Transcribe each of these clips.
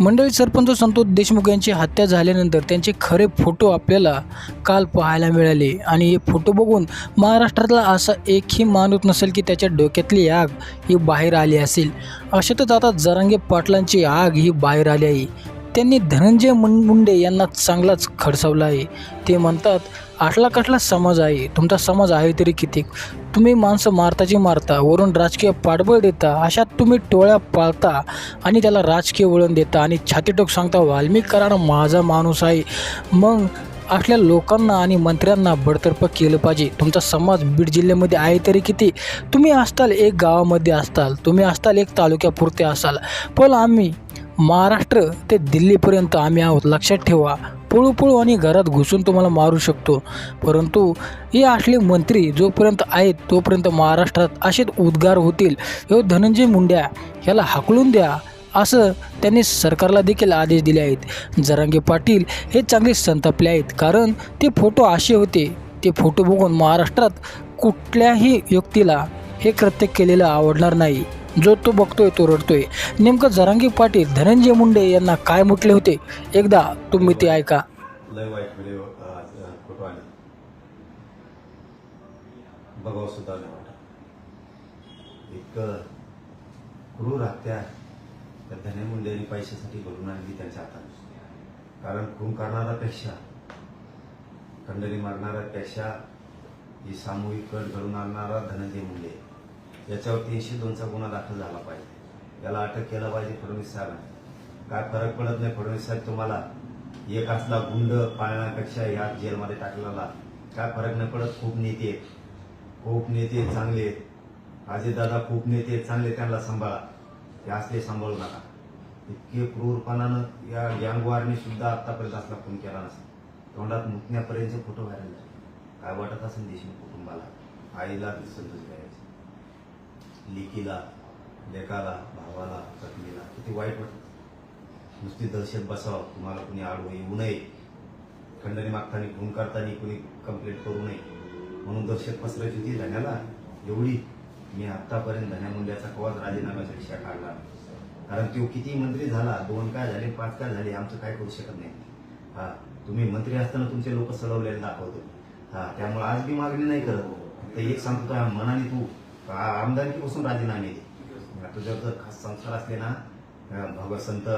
मंडळी सरपंच संतोष देशमुख यांची हत्या झाल्यानंतर त्यांचे खरे फोटो आपल्याला काल पाहायला मिळाले. आणि हे फोटो बघून महाराष्ट्रातला असा एकही माणूस नसेल की त्याच्या डोक्यातली आग ही बाहेर आली असेल. अशातच आता जरांगे पाटलांची आग ही बाहेर आली आहे. त्यांनी धनंजय मुं मुंडे यांना चांगलाच खडसावला आहे. ते म्हणतात आटला कठला समाज आहे. तुमचा समाज आहे तरी किती तुम्ही माणसं मारताची मारता वरून राजकीय पाठबळ देता अशात तुम्ही टोळ्या पाळता आणि त्याला राजकीय वळण देता आणि छातीटोक सांगता वाल्मिक कराड माझा माणूस आहे. मग असल्या लोकांना आणि मंत्र्यांना बडतर्फ केलं पाहिजे. तुमचा समाज बीड जिल्ह्यामध्ये आहे तरी किती? तुम्ही असताल एक गावामध्ये असताल. तुम्ही असताल एक तालुक्यापुरते असाल. पण आम्ही महाराष्ट्र ते दिल्लीपर्यंत आम्ही आहोत. लक्षात ठेवा पळू पळू आणि घरात घुसून तुम्हाला मारू शकतो. परंतु हे असले मंत्री जोपर्यंत आहेत तोपर्यंत महाराष्ट्रात असेच उद्गार होतील. ह्यो धनंजय मुंड्या ह्याला हाकलून द्या असं त्यांनी सरकारला देखील आदेश दिले आहेत. जरांगे पाटील हे चांगले संतापले आहेत कारण ते फोटो असे होते. ते फोटो बघून महाराष्ट्रात कुठल्याही व्यक्तीला हे कृत्य केलेलं आवडणार नाही. जो तो बघतोय तो रडतोय. नेमकं जरांगी पाटील धनंजय मुंडे यांना काय म्हटले होते? एकदा तुम्ही ते ऐका. लय वाईट व्हिडिओ फोटो बघावं सुद्धा नाही वाटत. इतकं क्रूर हत्या त्या धने मुंडेंनी पैशासाठी घडून आणली त्यांच्या हातात कारण खून करणाऱ्यापेक्षा खंडणी मारणाऱ्यापेक्षा ही सामूहिक कट घडून आणणारा धनंजय मुंडे. याच्यावर तीनशे दोनचा गुन्हा दाखल झाला पाहिजे. याला अटक केला पाहिजे फडणवीस साहेबांना. काय फरक पडत नाही फडणवीस साहेब तुम्हाला? एक असला गुंड पाळण्यापेक्षा या जेलमध्ये टाकलेला काय फरक नाही पडत? खूप नेते आहेत. खूप नेते आहेत, चांगले आहेत. अजितदादा खूप नेते आहेत, चांगले त्यांना सांभाळा. ते असले सांभाळू नका. इतके क्रूरपणानं या गँगवारने सुद्धा आतापर्यंत असला फोन केला नसेल. तोंडात मुकण्यापर्यंतचे फोटो व्हायरल झाले. काय वाटत असेल देशमुख कुटुंबाला? आईला संतोष करायचे लिकीला लेकाला भावाला पत्नीला. किती वाईट वाटत. नुसती दहशत बसावं. तुम्हाला कुणी आडवं येऊ नये. खंडणी मागताना खून करताना कुणी कंप्लेंट करू नये. म्हणून दहशत पसरायची होती धन्याला. एवढी मी आतापर्यंत धन्या मुंड्याचा कवाच राजीनाम्याचा विषय काढला. कारण तो किती मंत्री झाला. दोन काय झाले पाच काय झाले आमचं काय करू शकत नाही. हा तुम्ही मंत्री असताना तुमचे लोक सलवलेले दाखवतो. हा त्यामुळे आज बी मागणी नाही करत. फक्त एक सांगतो मनाने तू आमदारकीपासून राजीनामे दे तुझ्यावर जर खास संस्कार असले ना भगवत संत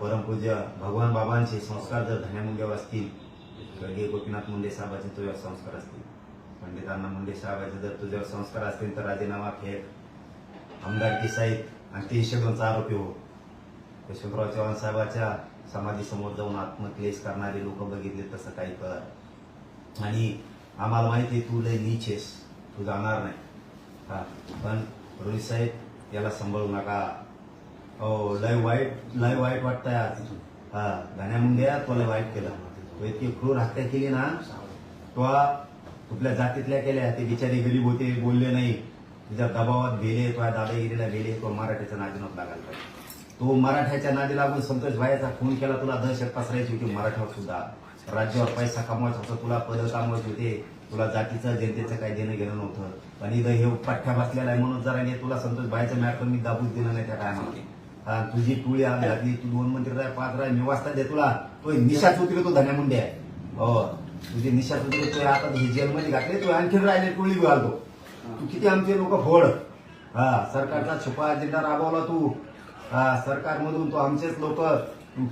परमपूज्य भगवान बाबांचे संस्कार जर धन्या मुंड्यावर असतील गडगे गोपीनाथ मुंडे साहेबांचे तुझ्यावर संस्कार असतील. पंडितांना मुंडे साहेबांचे जर तुझ्यावर संस्कार असतील तर राजीनामा फेक आमदारकी साहित आणि तीनशे दोनचा आरोपी हो. यशवंतराव चव्हाण साहेबाच्या समाधीसमोर जाऊन आत्मक्लेश करणारे लोक बघितले तसं काही कर. आणि आम्हाला माहिती आहे तू लय नीच आहेस. तू जाणार नाही. हा पण रोहित साहेब याला सांभाळू नका. हो लय वाईट लय वाईट वाटतंय आज. हा गाण्या मुंड्या तो लय वाईट केला. तो इतकी क्रूर हत्या केली ना तो कुठल्या जातीतल्या केल्या ते बिचारे गरीब होते बोलले नाही. तिच्या दबावात गेले तो दादागिरीला गेले तो मराठ्याच्या नादीनात लागायला पाहिजे तो मराठ्याच्या नादी लागून संतोष भाईचा खून केला तुला दहशत पसरायची होती मराठ्यावर सुद्धा. राज्यावर पैसा कमवायचा होता तुला पद कमवायचे होते. तुला जातीचं जनतेचं काही देणं घेणं नव्हतं. पण इथं हे पठ्ठ्या बसलेला आहे म्हणून जरा हे तुला संतोष भाईचं मॅटर मी दाबूच दिलं नाही त्या टायमाला. हा, तुझी टोळी आली घातली तू दोन मंत्री राय पाच राय मी वाचता दे तुला. तो निशाच उतरे तो धन्या मुंडे आहे. हो तुझी निशाच उतरे तो आता हे जेलमध्ये घातले तू आणखी राहिले टोळी घालतो तू किती आमचे लोक फोड हा सरकारचा छुपा अजेंडा राबवला तू. हा सरकारमधून तो आमचेच लोक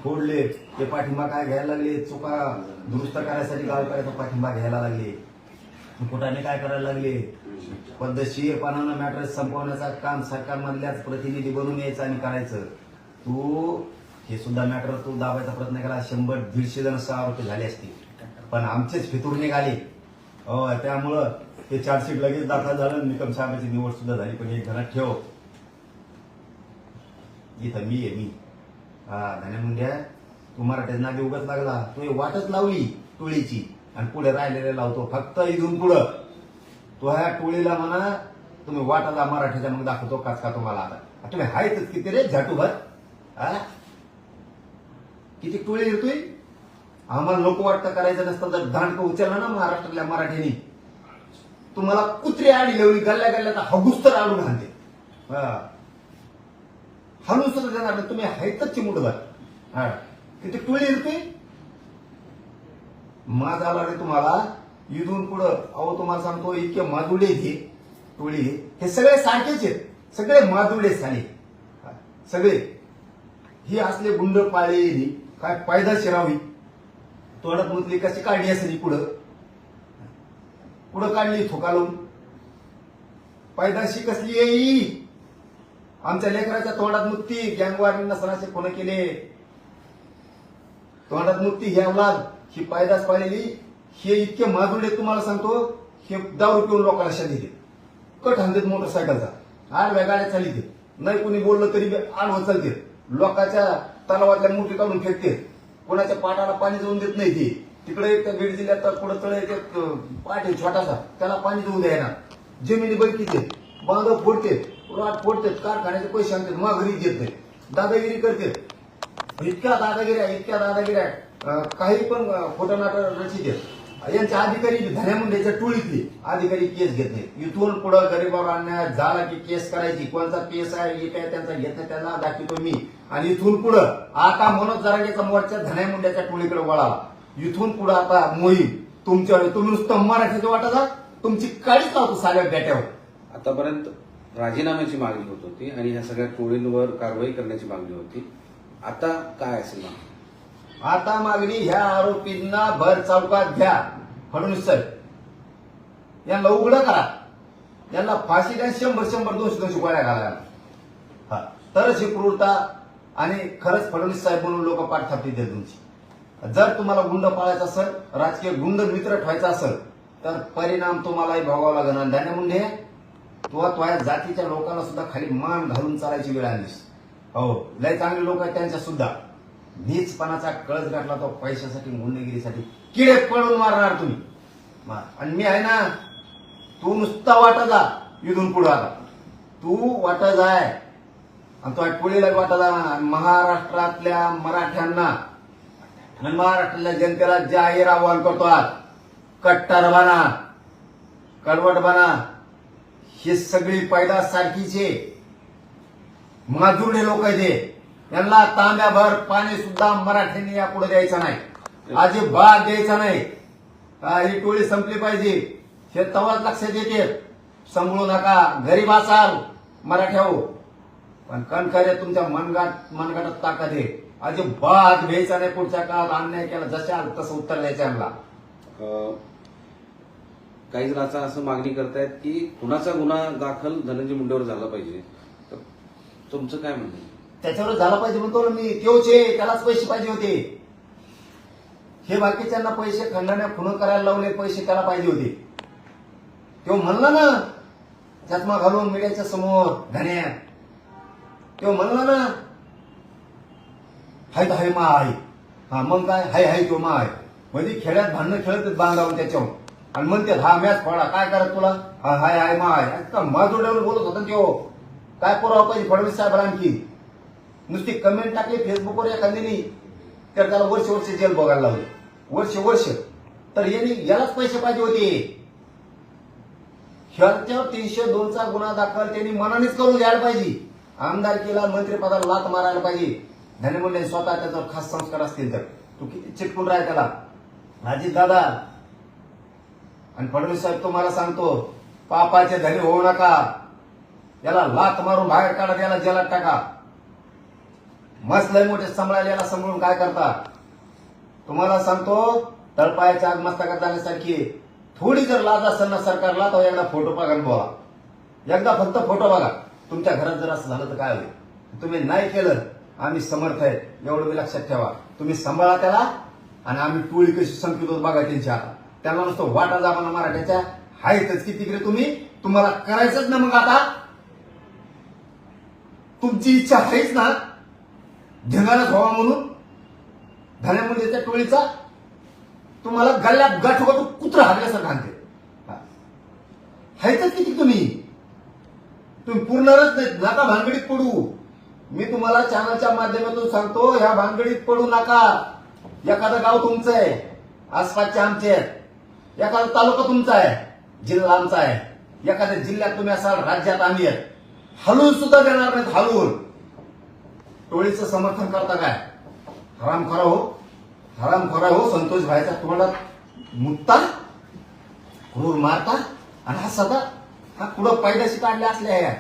फोडले. ते पाठिंबा काय घ्यायला लागले? चुका दुरुस्त करायसाठी गावकऱ्याचा पाठिंबा घ्यायला लागले. कुठाने काय करायला लागले? पद्धतशीरपणानं मॅटर संपवण्याचा काम सरकारमधल्याच प्रतिनिधी बनून यायचं आणि करायचं. तू हे सुद्धा मॅटर तू दाबायचा प्रयत्न केला शंभर दीडशे जण सहा रुपये झाले असतील. पण आमचेच फितूर निघाले. हो त्यामुळं ते चार्जशीट लगेच दाखल झालं निकम साहेबांची निवड सुद्धा झाली पण एक घरात ठेव. इथं मी आहे मी. हा धन्या मुंड्या तू मराठ्याच्या नागे उगत लागला. तू वाटच लावली टोळीची. आणि पुढे राहिलेले लावतो. फक्त इथून पुढं. तो ह्या टोळीला म्हणा तुम्ही वाटाला मराठीचा मग दाखवतो काचका तुम्हाला आता? तुम्ही हायच किती रे झाटू भर किती टोळी येतोय आम्हाला लोक वाटतं करायचं नसतं जर दांडकं उचललं ना महाराष्ट्रातल्या मराठीने. तुम्हाला कुत्री आडी लावली गल्ल्या गल्ल्यात हगुस तर आडून घालते हा. हाणून देणार तुम्ही हायतच चिमुटभर. हा. किती टोळी येतोय माझा आला रे तुम्हाला इथून पुढं अहो तुम्हाला सांगतो इतके माजुडे हे टोळी हे. सगळे सारखेच आहेत. सगळे माजुडे झाले. सगळे. ही असले गुंड पाळले काय पायदा शिरावी? तोंडात मुतली कशी काढली असेल पुढं? पुढं काढली थोकालून पायदाशी कसली येई आमच्या लेकराच्या तोंडात मुक्ती गँगवार नसनाचे फोन केले. तोंडात मुक्ती ही अवलाद ही पायदास पाळलेली हे इतके माजुडे तुम्हाला सांगतो हे दारू पिऊन लोकांना शा दिले कट हंदेत मोटरसायकलचा आडव्या गाड्या चालित. नाही कोणी बोललं तरी आडवं चालते. लोकांच्या तलावातल्या मूर्ती काढून फेकते. कोणाच्या पाटाला पाणी जाऊन देत नाही ते. तिकडे एक त्या बीड जिल्ह्यात तर तळ तळे एक पाट आहे छोटासा. त्याला पाणी जाऊ द्यायना जमिनी बळकीचे बांधव फोडते. राट फोडते. कारखान्याचे पैसे आणतात माघारी देत नाही. दादागिरी करते. इतक्या दादागिऱ्या इतक्या दादागिऱ्या. काही पण अं, नाटक रचित आहेत. यांच्या अधिकारी धन्या मुंड्याच्या टोळीतले. अधिकारी केस घेत नाहीत. इथून पुढे गरीबावर अन्याय झाला की केस करायची. कोणता केस आहे हे काय त्यांचा घेत नाही त्यांना दाखवतो मी. आणि इथून पुढं आता मनोज जरांगेचा मोर्चा धन्या मुंड्याच्या टोळीकडे वळाला. इथून पुढे आता मोहीम. तुमच्या तुम्ही नुसतं मराठीचं वाटत आहात, तुमची काळीच लावतो साऱ्या बेट्यावर. आतापर्यंत राजीनाम्याची मागणी होत होती आणि ह्या सगळ्या टोळींवर कारवाई करण्याची मागणी होती. आता काय असेल मागणी आता मागणी ह्या आरोपींना भर चौकात घ्या. फडणवीस साहेब. यांना उघडं करा. यांना फाशी द्या शंभर शंभर दोनशे दोनशे गोळ्या घाला. हा. तरच ही क्रूरता आणि खरंच फडणवीस साहेब म्हणून लोक पाठ थापतील ते तुमची. जर तुम्हाला गुंड पाळायचा असेल राजकीय गुंड मित्र ठेवायचा असेल तर परिणाम तुम्हालाही भोगावा लागणार आणि धान्य मुंडे तुला तुझ्या जातीच्या लोकांना सुद्धा खाली मान घालून चालायची वेळ आलीस. हो लय चांगले लोक आहेत त्यांच्या सुद्धा नीचपणाचा कळस गाठला तो पैशासाठी गुंडगिरीसाठी किडे पळून मारणार तुम्ही. आणि मी आहे ना तू नुसता वाटा जा इथून पुढे आता. तू वाटा जाय. आणि तो पुढेला वाटा जा महाराष्ट्रातल्या मराठ्यांना आणि महाराष्ट्रातल्या जनतेला जाहीर आव्हान करतो आज. कट्टर बना. कडवट बना. ही सगळी पैदा सारखीचे माजुरडे लोक आहेत हे. यांना तांब्याभर पाणी सुद्धा मराठ्यांनी यापुढे द्यायचं नाही. अजिबात द्यायचा नाही. ही टोळी संपली पाहिजे. हे तवाच लक्षात येते. संभळू नका. गरीब असाल मराठ्या हो. पण कणखरे तुमच्या मनगाट मनगाटात ताकद आहे. अजिबात घ्यायचा नाही पुढच्या काळात. अन्याय केला जशा तसं उत्तर द्यायचं यांना. काही जण आता असं मागणी करतायत की कुणाचा गुन्हा दाखल धनंजय मुंडेवर झाला पाहिजे. तर तुमचं काय म्हणणं त्याच्यावर झाला पाहिजे म्हणतो ना मी तेवचे त्यालाच पैसे पाहिजे होते. हे बाकीच्यांना पैसे खंडाने खुण करायला लावले पैसे त्याला पाहिजे होते. तो म्हणला ना चष्मा घालून मीडियाच्या समोर घाण्या तो म्हणला ना हाय तर हाय मा आई हा मग काय? हाय हाय तो मा आहे म्हणजे खेड्यात भांडणं खेळत बांधावून त्याच्यावर. आणि म्हणते हा मॅच फळा काय करत तुला? हा हाय हाय मा आहे का माझोड्यावर बोलत होता तो. त्यो काय पुरावा पाहिजे फडणवीस साहेब आणखी? नुसती कमेंट टाकली फेसबुकवर एखाद्याने तर त्याला वर्ष वर्ष जेल बघायला लावले. वर्ष वर्ष. तर यांनी यालाच पैसे पाहिजे होते. ह्याच्यावर तीनशे दोनचा गुन्हा दाखल त्यांनी मनानेच करून घ्यायला पाहिजे. आमदारकीला मंत्रिपदाला लात मारायला पाहिजे. धनेमुंडे स्वतः त्याच्यावर खास संस्कार असतील तर. तू किती चिटकून राह त्याला. अजित दादा. आणि फडणवीस साहेब तुम्हाला सांगतो पापाचे धनी होऊ नका. याला लात मारून बाहेर काढा याला जेलात टाका. मस्त लय मोठे सांभाळायला सांभाळून काय करता? तुम्हाला सांगतो तळपायाच्या आग मस्ता जाण्यासारखी थोडी जर लाज असेल ना सरकारला तर एकदा फोटो बघा बोला. एकदा फक्त फोटो बघा. तुमच्या घरात जर असं झालं तर काय होईल? तुम्ही नाही केलं आम्ही समर्थ आहे एवढं मी लक्षात ठेवा. तुम्ही सांभाळा त्याला आणि आम्ही टोळी कशी संकित बघा त्यांच्या. आता त्यांना नुसतं वाटा जामाना मराठ्याच्या. आहेतच की तिकडे तुम्ही? तुम्हाला करायचंच ना मग आता. तुमची इच्छा आहेच ना. ढिंगाणच व्हावा म्हणून धान्यामध्ये त्या टोळीचा तुम्हाला गल्ल्यात गाठ होतो कुत्र हागल्यासारखं आणते हायतच किती तुम्ही? तुम्ही पुरणारच नाही नका भानगडीत पडू. मी तुम्हाला चॅनलच्या माध्यमातून सांगतो ह्या भानगडीत पडू नका. एखादं गाव तुमचं आहे. आसपासचे आमचे आहेत. एखादा तालुका तुमचा आहे. जिल्हा आमचा आहे. एखाद्या जिल्ह्यात तुम्ही असाल राज्यात आम्ही आहेत. हलवून सुद्धा देणार नाहीत हलवून टोळीचं समर्थन करता काय? हराम खरा हो. हराम खरा हो संतोष भाईचा. तुम्हाला मुत्ता क्रूर मारता आणि हा सदा हा कुठं पैदाशी काढल्या असल्या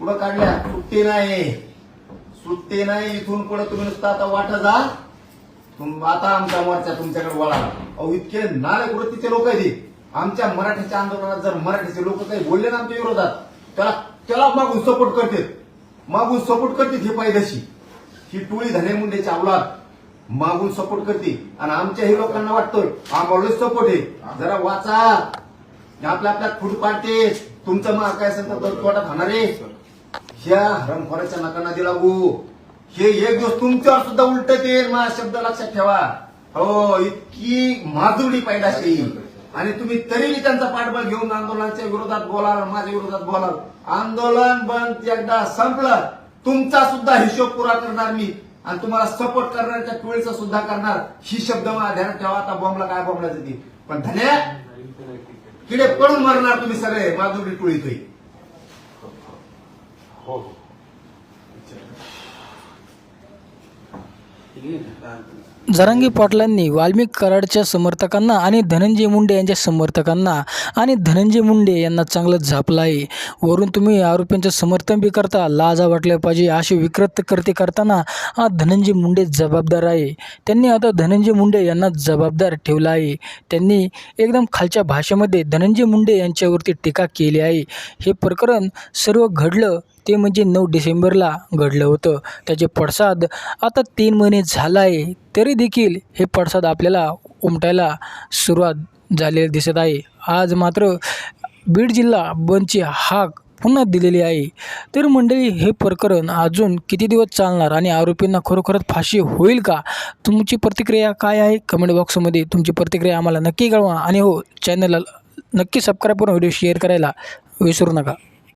कुठं काढल्या? सुट्टी नाही. सुट्टी नाही इथून पुढे तुम्ही नुसतं आता वाट जा. तुम आता आमचा मोर्चा तुमच्याकडे वळा. अहो इतके नाले वृत्तीचे लोक आहेत हे. आमच्या मराठीच्या आंदोलनात जर मराठीचे लोक काही बोलले ना आमच्या विरोधात त्याला त्याला मागून सपोर्ट करते मागून सपोर्ट करते हे पायदशी ही टोळी धने मुंडेच्या अवलाद मागून सपोर्ट करते. आणि आमच्याही लोकांना वाटतोय आम्हाला सपोर्ट आहे. जरा वाचा. आपल्या आपल्यात फूट पाडते. तुमचं मग काय सांगतात तोटात होणारे ह्या हरमखोराच्या नकांना दिला गो हे एक दिवस तुमच्यावर सुद्धा उलट ते मा शब्द लक्षात ठेवा. हो इतकी माजुरी पायदाशी आणि तुम्ही तरीही त्यांचा पाठबळ घेऊन आंदोलनाच्या विरोधात बोलाल माझ्या विरोधात बोलाल. आंदोलन बंद एकदा संपलं तुमचा सुद्धा हिशोब पुरा करणार मी. आणि तुम्हाला सपोर्ट करणाऱ्या टोळीचा सुद्धा करणार. ही शब्द मला ध्यानात ठेवा आता बॉम्बला काय बॉम्बला ती पण धन्या. किडे पडून मरणार तुम्ही सगळे माधुरी टोळी तुम्ही जरांगी पाटलांनी वाल्मिक कराडच्या समर्थकांना आणि धनंजय मुंडे यांच्या समर्थकांना आणि धनंजय मुंडे यांना चांगलं झापलं आहे. वरून तुम्ही आरोपींचं समर्थन बी करता लाजा वाटल्या पाहिजे असे विकृत करते करताना हा धनंजय मुंडे जबाबदार आहे. त्यांनी आता धनंजय मुंडे यांना जबाबदार ठेवला आहे. त्यांनी एकदम खालच्या भाषेमध्ये धनंजय मुंडे यांच्यावरती टीका केली आहे. हे प्रकरण सर्व घडलं ते म्हणजे नऊ डिसेंबरला घडलं होतं. त्याचे पडसाद आता तीन महिने झाला आहे तरी देखील हे पडसाद आपल्याला उमटायला सुरुवात झालेली दिसत आहे. आज मात्र बीड जिल्हा बंदची हाक पुन्हा दिलेली आहे. तर मंडळी हे प्रकरण अजून किती दिवस चालणार आणि आरोपींना खरोखरच फाशी होईल का? तुमची प्रतिक्रिया काय आहे? कमेंट बॉक्समध्ये तुमची प्रतिक्रिया आम्हाला नक्की कळवा. आणि हो चॅनलला नक्की सबस्क्राईब करून व्हिडिओ शेअर करायला विसरू नका.